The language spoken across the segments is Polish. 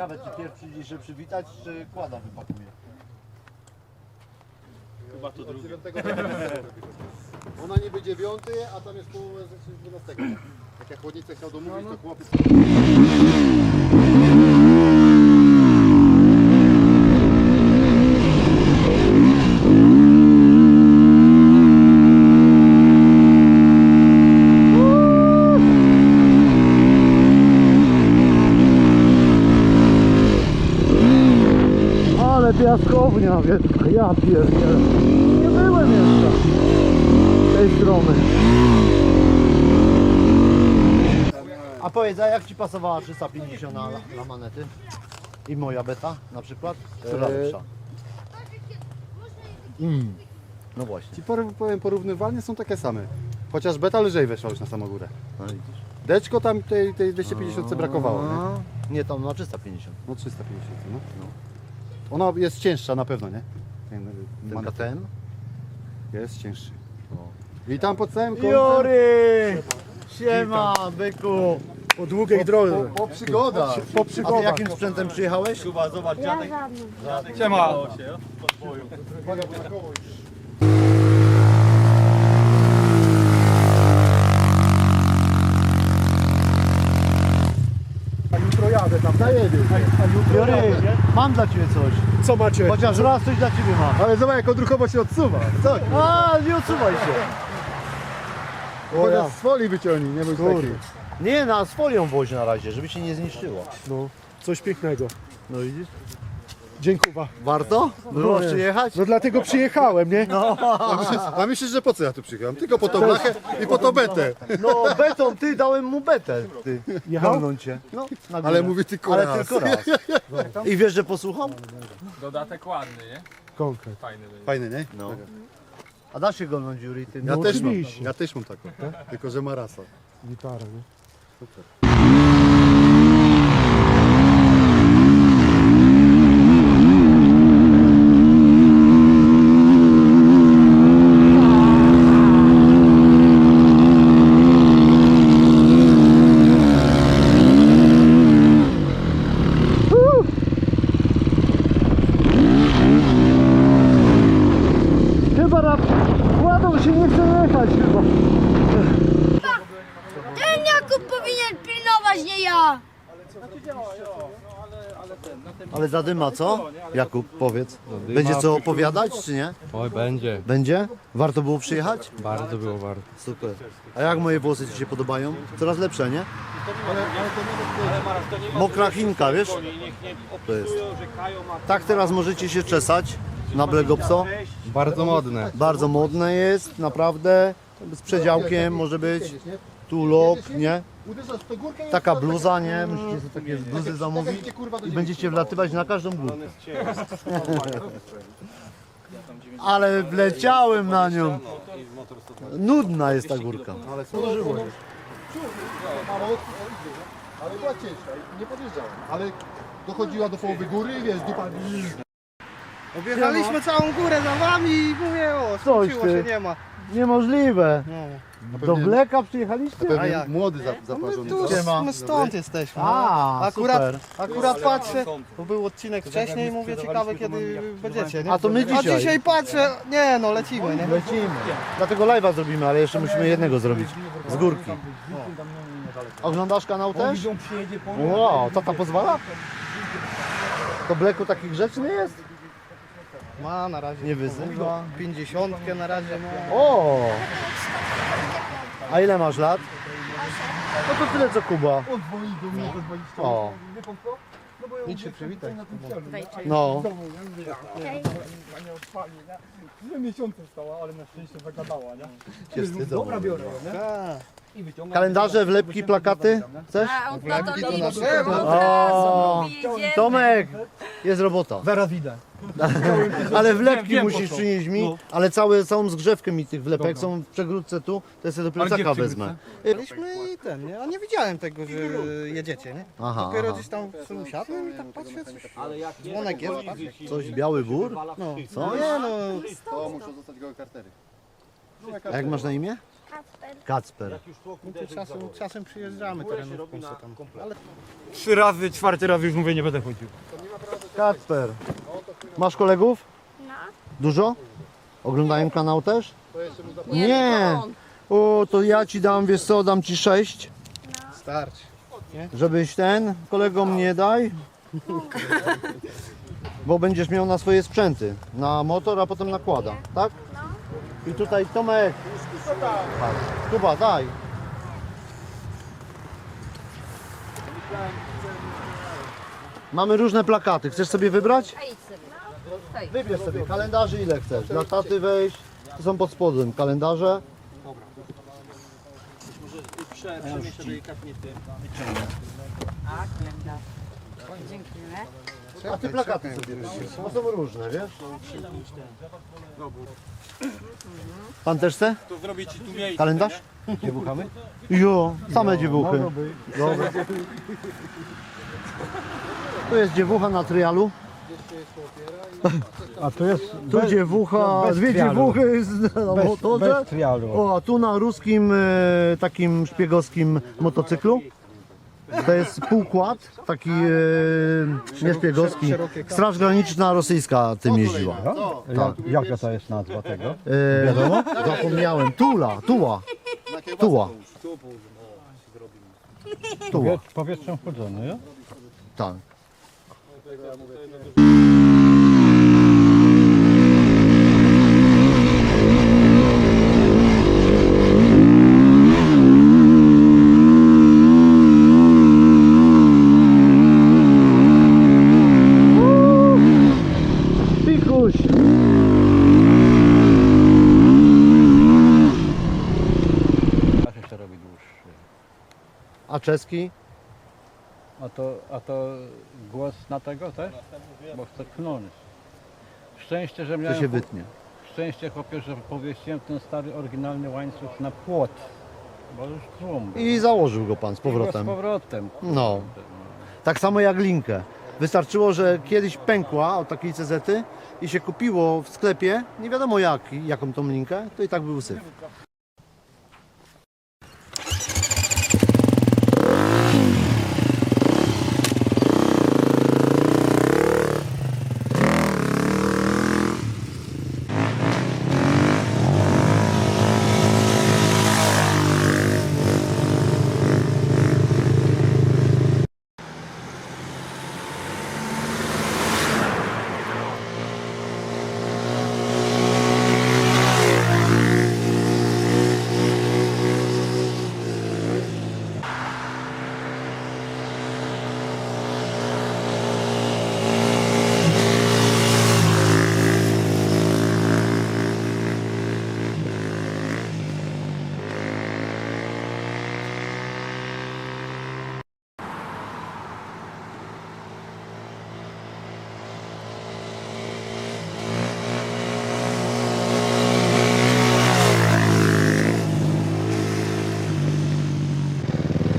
Ciekawe, czy pierw przyjdzie się przywitać, czy kłada wypakuje. Chyba to drugie. Ona niby dziewiąty, a tam jest połowa ze 12. Jak ja chłodnicę chciał domówić, to chłopiec... Ale piaskownia, wielka, ja pierdzielę. Nie byłem jeszcze z tej strony. A powiedz, a jak Ci pasowała 350 na, na manety? I moja beta na przykład? Która Eee. lepsza? Mm. No właśnie. Ci por- powiem porównywalnie są takie same. Chociaż beta lżej weszła już na samą górę. No widzisz. Deczko tam tej, tej 250 brakowało, nie? Nie, tam na 350. No 350, no. Ona jest cięższa na pewno, nie? Ten, Ten mandat KTM? jest cięższy. I tam pod całym kątem... Jory! Siema, byku! Po długiej drodze. Po, po przygodach. Po A ty przygodach. jakim sprzętem przyjechałeś? Chyba zobacz, Ja dziadek. żadnym. Siema. A jutro jadę tam. Zajebiesz. A jutro Jory, jadę. mam dla Ciebie coś. Co macie? Chociaż raz coś dla Ciebie mam. Ale zobacz jak odruchowo się odsuwa. Co? A, nie odsuwaj się. Chociaż z folii wyciągnij, nie bądź Kurde. taki. Nie, na z folią woź na razie, żeby się nie zniszczyło. No, coś pięknego. No widzisz? Dziękuję. Warto? Było nie. przyjechać? No dlatego przyjechałem, nie? A myślisz, a myślisz, że po co ja tu przyjechałem? Tylko po tą blachę i po tą betę. No beton, ty dałem mu betę, ty. Jechał? Cię. No, na górę. Ale mówię tylko Ale raz. tylko raz. I wiesz, że posłucham? Dodatek ładny, nie? Konkret. Fajny. Fajny, nie? No. A dasz się golnąć, Juri? Ty? Ja No też mam, oczywiście. ja też mam taką, tylko że ma rasa. Gitara, nie? Chyba na kładą się nie chce jechać chyba. Ten Jakub powinien pilnować, nie ja! Ale zadyma co? Jakub, powiedz. Będzie co opowiadać, czy nie? Oj, będzie. Będzie? Warto było przyjechać? Bardzo było warto. Super. A jak moje włosy Ci się podobają? Coraz lepsze, nie? Mokra chinka, wiesz? To jest. Tak teraz możecie się czesać na Blegopso. Bardzo modne. Bardzo modne jest, naprawdę. Z przedziałkiem może być. Tu lok, nie? Uderzasz w tę górkę i Taka bluza, nie? Musicie sobie takie bluzy zamówić i będziecie wlatywać na każdą górkę. Ale wleciałem na nią. Nudna jest ta górka. Ale służyło. Ale, ale była ciężka nie podjeżdżałem. Ale dochodziła do połowy góry i wiesz, dupa... Objechaliśmy całą górę za wami i mówię, o, Coś skończyło ty. się, nie ma. Niemożliwe. No. Do Wleka przyjechaliście? Pewnie jak? młody za, No my zaparzony. tu Siema. my stąd jesteśmy. A, akurat, super. akurat patrzę, bo był odcinek wcześniej i mówię, ciekawe kiedy będziecie, nie? A to my A dzisiaj. dzisiaj patrzę, nie no, lecimy, nie? Lecimy. Dlatego live'a zrobimy, ale jeszcze musimy jednego zrobić. Z górki. Oglądasz kanał też? Wow, tata pozwala? To Bleku taki grzeczny jest? Ma na razie. Nie wyzywa. 50 na razie ma. O! A ile masz lat? No to tyle co Kuba. O. Idź się przywitaj. No. Dwie miesiące stała, ale na szczęście zagadała, nie? Wstydzą. Dobra, biorę, nie? Tak. Kalendarze, wlepki, plakaty? Chcesz? A on katolikiem O, jedzie. Tomek, jest robota. Zaraz widzę. Ale wlepki wiem, po musisz co. przynieść mi, No. ale całe, całą zgrzewkę mi tych wlepek są w przegródce tu, to ja sobie do plecaka wezmę. Byliśmy i ten, nie? A nie widziałem tego, że jedziecie, nie? Aha, Dopiero aha. gdzieś tam sobie usiadłem i tak patrzę, coś. Dzwonek jest, patrzę. Coś, biały wór? No. Co? Nie no, To muszą zostać gołe kartery. A jak masz na imię? Kacper. Czasem, czasem przyjeżdżamy terenówką co tam. Ale Trzy razy, czwarty raz już mówię, nie będę chodził. Kacper. Masz kolegów? No. Dużo? Oglądają kanał też? Nie. O, to ja ci dam, wiesz co, dam ci sześć, starczy. żebyś ten, kolegom nie daj. Bo będziesz miał na swoje sprzęty. Na motor, a potem nakłada, tak? I tutaj Tomek. Patrz, Kuba, daj. Mamy różne plakaty. Chcesz sobie wybrać? Wybierz sobie kalendarzy ile chcesz. Dla taty wejść. To są pod spodem kalendarze. A ty plakaty sobie wybierz. Bo są różne, wiesz? Pan też chce? To zrobię ci tu miejsce. Kalendarz? Dziewuchamy? Jo, same dziewuchy. Dobra. Tu jest dziewucha na trialu. A to jest Tu dziewucha, bez dwie trialu. dziewuchy z- na motorze. trialu. O, a tu na ruskim e, takim szpiegowskim motocyklu. To jest półkład, taki e, nie szpiegowski. Straż graniczna rosyjska tym jeździła. Tak. Jaka to jest nazwa tego? E, Wiadomo? Zapomniałem. Tula, tuła, Tuła. tuła. Powietrzem chłodzone, ja? Tak. Pikuś! A się robi dłuższy. A czeski? A to, a to głos na tego też? Bo chcę knąć. Szczęście, że To miałem... się wytnie. Szczęście chłopie, że powiesiłem ten stary oryginalny łańcuch na płot. Bo już tłum. I założył go pan z go Z powrotem. powrotem. No. Tak samo jak linkę. Wystarczyło, że kiedyś pękła od takiej CZ i się kupiło w sklepie, nie wiadomo jak, jaką tą linkę, to i tak był syf.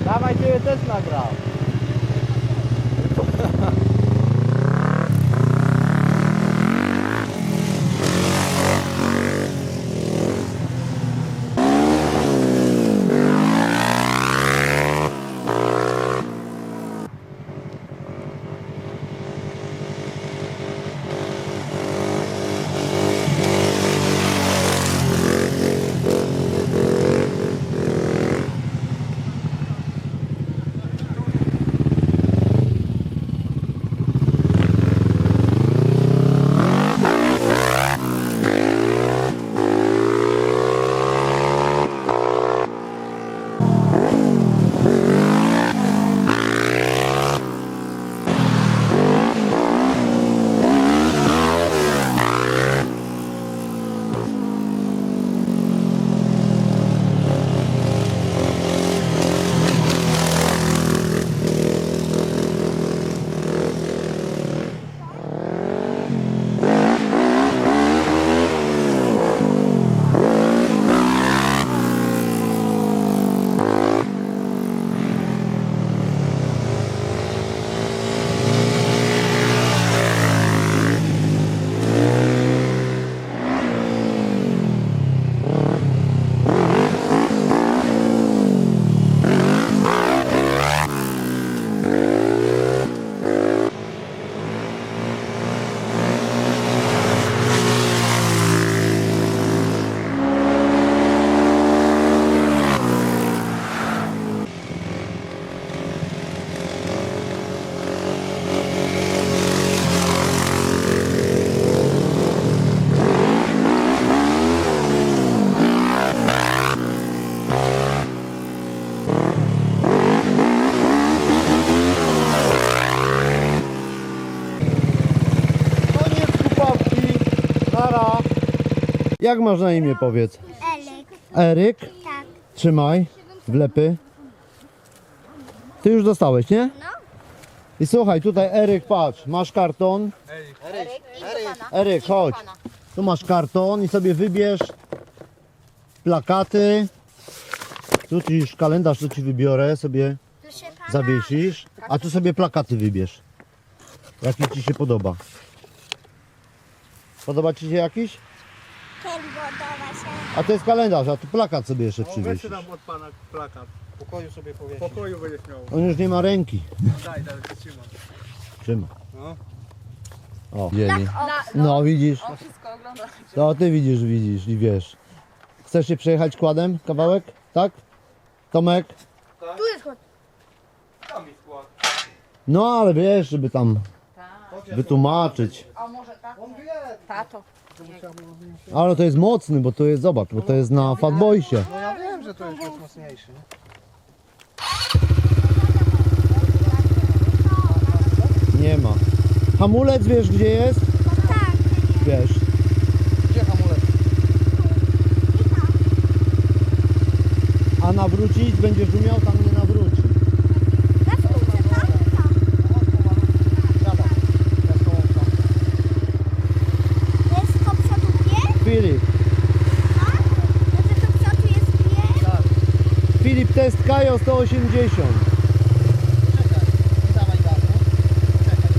Dawaj, ciebie też nagrał. Jak masz na imię powiedz? Elek. Eryk? Tak. Trzymaj. Wlepy. Ty już dostałeś, nie? No. I słuchaj, tutaj Eryk, patrz, masz karton. Eryk, chodź. Tu masz karton i sobie wybierz plakaty. Tu ci już kalendarz, tu ci wybiorę, sobie zawiesisz. A tu sobie plakaty wybierz. Jaki ci się podoba. Podoba ci się jakiś? A to jest kalendarz, a tu plakat sobie jeszcze Weź przywiesisz. nam od pana plakat. W pokoju sobie W powiesić. pokoju będziesz miał. On już nie ma ręki. Daj, daj, to trzymam. Trzyma. No. O, widzieli. No widzisz. To ty widzisz, widzisz i wiesz. Chcesz się przejechać kładem kawałek? Tak? Tomek? Tu jest chod. Tam jest skład. No ale wiesz, żeby tam wytłumaczyć. Tato. Ale to jest mocny, bo to jest, zobacz, bo to jest na Fatboysie. No ja wiem, że to jest mocniejszy. nie? Nie ma. Hamulec wiesz gdzie jest? Tak. Wiesz. Gdzie hamulec? A nawrócić będziesz umiał, tam nie nawróci. Na wkrótce, tak? Tak. Siadaj. Ja z tobą tam. Jest to przodu pies? Filip. Tak? Znaczy to przodu jest pies? Filip test Kajo 180. Czekaj. Nie dawaj gazu. Czekaj.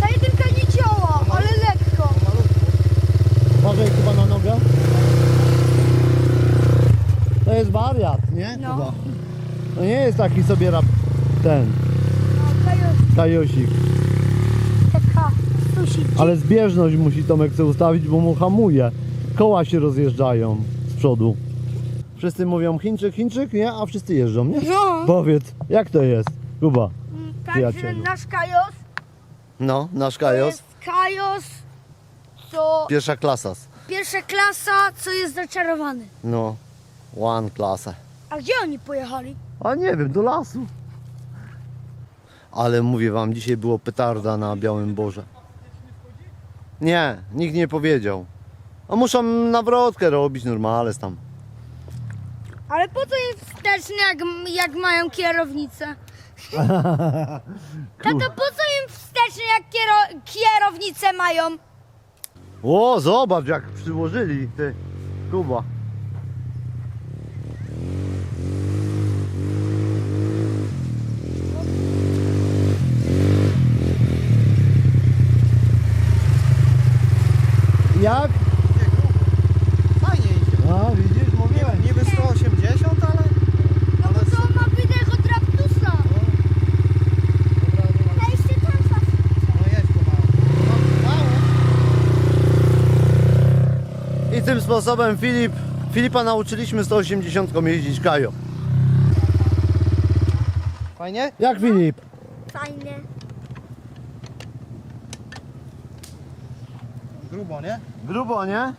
Ta jedynka nie działa, ale lekko. Uważaj chyba na nogę. To jest wariat, nie? No. Chyba. To nie jest taki sobie rap ten No, jest kajosik. taka susi. Ale zbieżność musi Tomek sobie ustawić, bo mu hamuje. Koła się rozjeżdżają przodu. Wszyscy mówią Chińczyk, Chińczyk, nie? A wszyscy jeżdżą, nie? No. Powiedz, jak to jest? Kuba. Także Przyjacielu. nasz kajos No, nasz to jest kajos, co Pierwsza klasa. pierwsza klasa, co jest zaczarowany. No, one klasa. A gdzie oni pojechali? A nie wiem, do lasu. Ale mówię wam, dzisiaj było petarda na Białym Boże. Nie, nikt nie powiedział. A muszą nawrotkę robić, normalnie tam. Ale po co jest wsteczny, jak, jak mają kierownicę? Tato, po co im wsteczny, jak kiero, kierownicę mają? O, zobacz jak przyłożyli, ty, Kuba. Jak? Fajnie idzie. A, widzisz, mówiłem. Niby 180, ale... No bo to ma wydech od Raptusa. Wejście tam No jedź pomału. No, mało. I tym sposobem Filip, Filipa nauczyliśmy 180 jeździć Kajo. Fajnie? Jak Filip? Fajnie. Grubo, nie? Grubo, nie?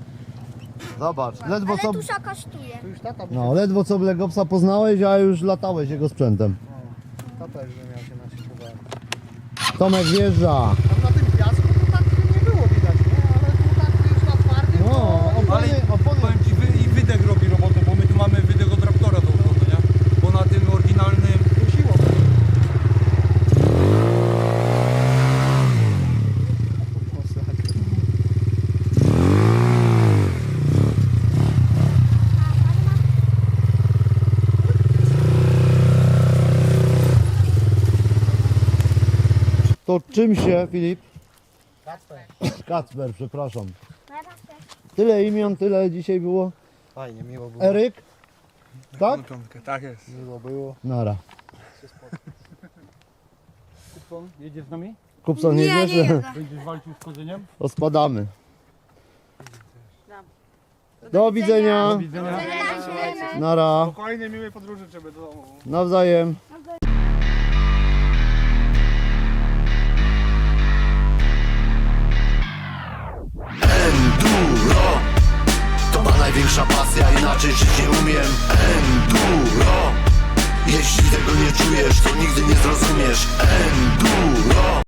Zobacz, ledwo co, Ale tusza kosztuje. Tu już tata, no, ledwo co Blegopsa poznałeś, a już latałeś jego sprzętem. tata już miał się naszykować. Tomek wjeżdża. Tam na tym piasku to tak nie było widać, nie? Ale tu tak już na twardym No, to... opony, opony. Powiem ci, wy, i wydech robi robotę, bo my tu mamy wydech od Raptora do przodu, nie? Bo na tym oryginalnym Kusiło. To czym się, Filip? Kacper. Kacper, przepraszam. Tyle imion, tyle dzisiaj było. Fajnie, miło było. Eryk? Tak? Tak jest. Miło było. Nara. Kupon, jedziesz z nami? Kupson nie, wiesz? jedę. Będziesz walczył z kodzeniem? Ospadamy. Do widzenia. widzenia. Nara. Spokojnie, miłej podróży trzeba do domu. Nawzajem. Największa pasja, inaczej żyć nie umiem. Enduro. Jeśli tego nie czujesz, to nigdy nie zrozumiesz. Enduro